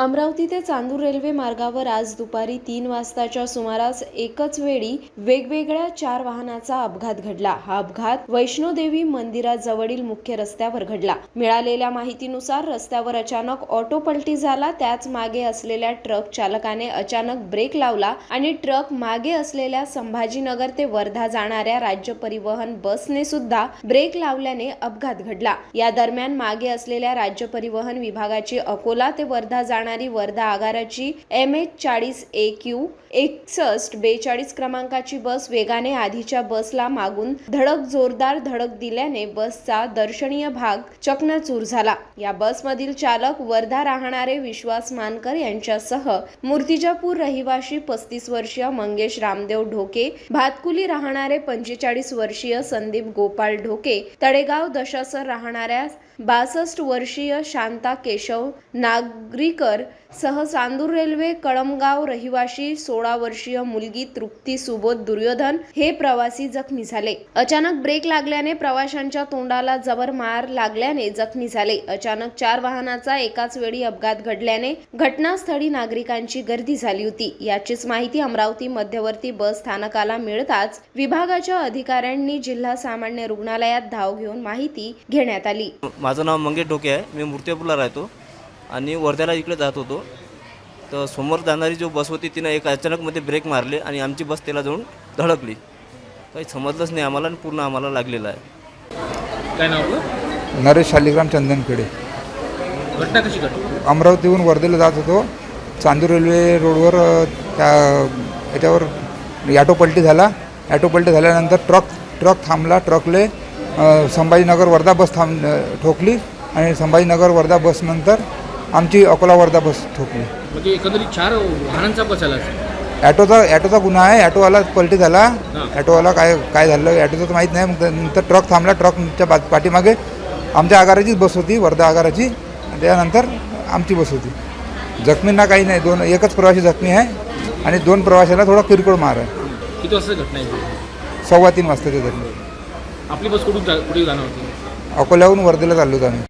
अमरावती ते चांदूर रेल्वे मार्गावर आज दुपारी तीन वाजताच्या सुमारास एकच वेळी वेगवेगळ्या चार वाहनाचा अपघात घडला. हा अपघात वैष्णोदेवी मंदिराजवळील मुख्य रस्त्यावर घडला. मिळालेल्या माहितीनुसार रस्त्यावर अचानक ऑटो पलटी झाला. त्याच मागे असलेल्या ट्रक चालकाने अचानक ब्रेक लावला आणि ट्रक मागे असलेल्या संभाजीनगर ते वर्धा जाणाऱ्या राज्य परिवहन बसने सुद्धा ब्रेक लावल्याने अपघात घडला. या दरम्यान मागे असलेल्या राज्य परिवहन विभागाची अकोला ते वर्धा जाणार वर्धा आगाराची एम एच चाळीस ए क्यू एकसष्ट बेचाळीस क्रमांकाची बस वेगाने आधीच्या बसला मागून धडक जोरदार धडक दिल्याने बसचा दर्शनीय भाग चकनाचूर झाला. या बसमधील चालक वर्धा राहणारे विश्वास मानकर यांच्यासह मूर्तिजापूर रहिवाशी पस्तीस वर्षीय मंगेश रामदेव ढोके भातकुली राहणारे पंचेचाळीस वर्षीय संदीप गोपाळ ढोके तळेगाव दशासर राहणाऱ्या बासष्ट वर्षीय शांता केशव नागरीकर सह चांदूर रेल्वे कळमगाव रहिवाशी सोळा वर्षीय मुलगी तृप्ती सुबोध दुर्योधन हे प्रवासी जखमी झाले. अचानक ब्रेक लागल्याने प्रवाशांच्या तोंडाला जबर मार लागल्याने जखमी झाले. अचानक चार वाहनाचा एकाच वेळी अपघात घडल्याने घटनास्थळी नागरिकांची गर्दी झाली होती. याचीच माहिती अमरावती मध्यवर्ती बस स्थानकाला मिळताच विभागाच्या अधिकाऱ्यांनी जिल्हा सामान्य रुग्णालयात धाव घेऊन माहिती घेण्यात आली. माझं नाव मंगेश ढोके आहे. मी मूर्तिपूरला राहतो. आणि वर्ध्याला इकडे जात होतो. तर समोर जाणारी जो बस होती तिनं एक अचानकमध्ये ब्रेक मारले आणि आमची बस त्याला जाऊन धडकली. काही समजलंच नाही आम्हाला आणि पूर्ण आम्हाला लागलेलं आहे. काय नाव आपलं? नरेश शालिग्राम चंदनकडे घटना कशी घडली? अमरावतीहून वर्धेला जात होतो. चांदूर रेल्वे रोडवर अ, त्या याच्यावर ॲटो पलटी झाला. ॲटो पलटी झाल्यानंतर ट्रक ट्रक थांबला ट्रकले अ, संभाजीनगर वर्धा बस थांब अ, ठोकली आणि संभाजीनगर वर्धा बसनंतर आमची अकोला वर्धा बस ठोकली. म्हणजे एकंदरीत चार वाहनांचा बस आला असेल. ॲटोचा ॲटोचा गुन्हा आहे. ॲटोवाला पलटी झाला. ॲटोवाला काय काय झालं ॲटोचं तर माहीत नाही. मग नंतर ट्रक थांबला. ट्रकच्या बा पाठीमागे आमच्या आगाराचीच बस होती वर्धा आगाराची. त्यानंतर आमची बस होती. जखमींना काही नाही. दोन एकच प्रवासी जखमी आहे. आणि दोन प्रवाशाला थोडा किरकोळ मार आहे. किती वाजता घटना आहे? सव्वा तीन वाजताच्या जखमी आपली बस कुठून जा- कुठे जाणार होती? अकोल्याहून वर्धेला चाललो होतो आम्ही.